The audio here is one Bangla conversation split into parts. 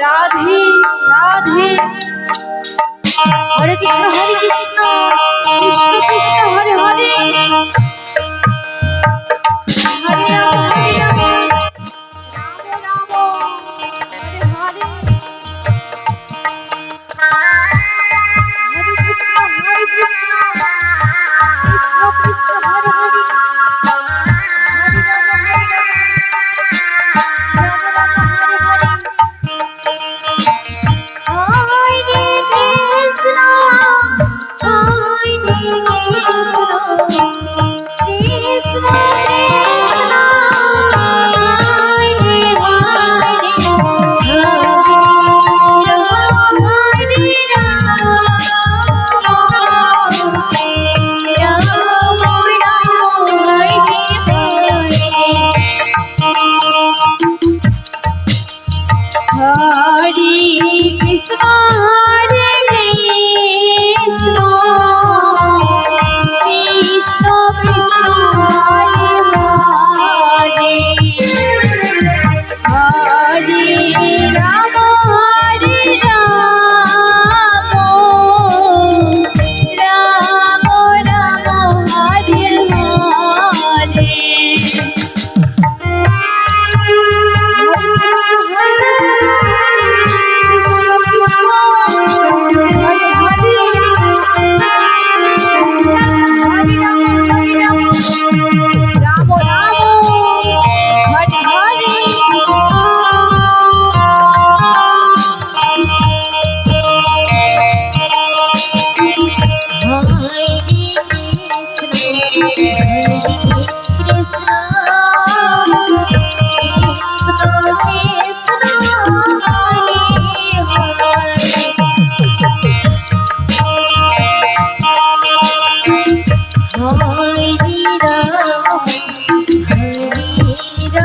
Radhe Radhe Hare Krishna Hare Krishna Hari Krishna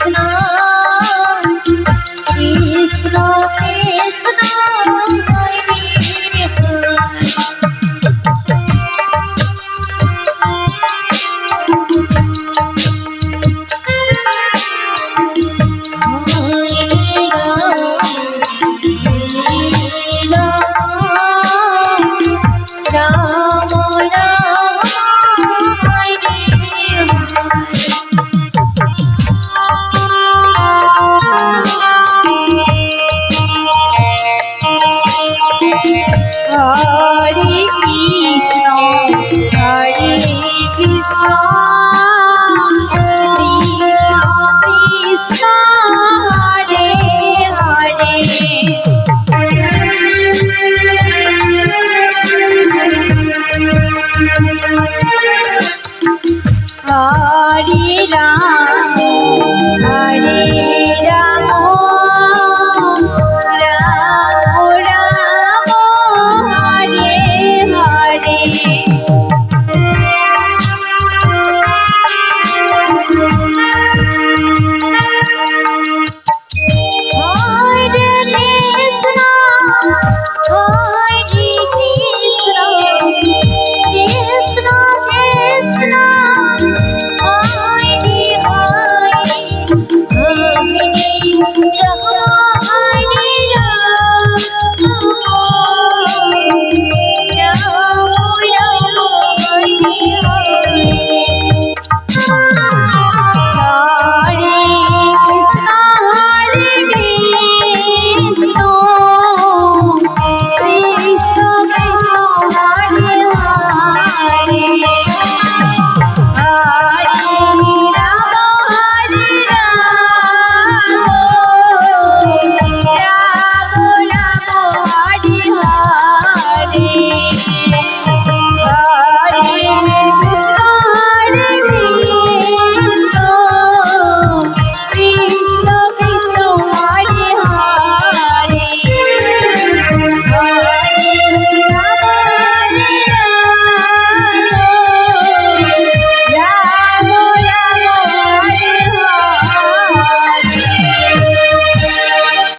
Krishna Hare Krishna, Hare Krishna. Hare Rama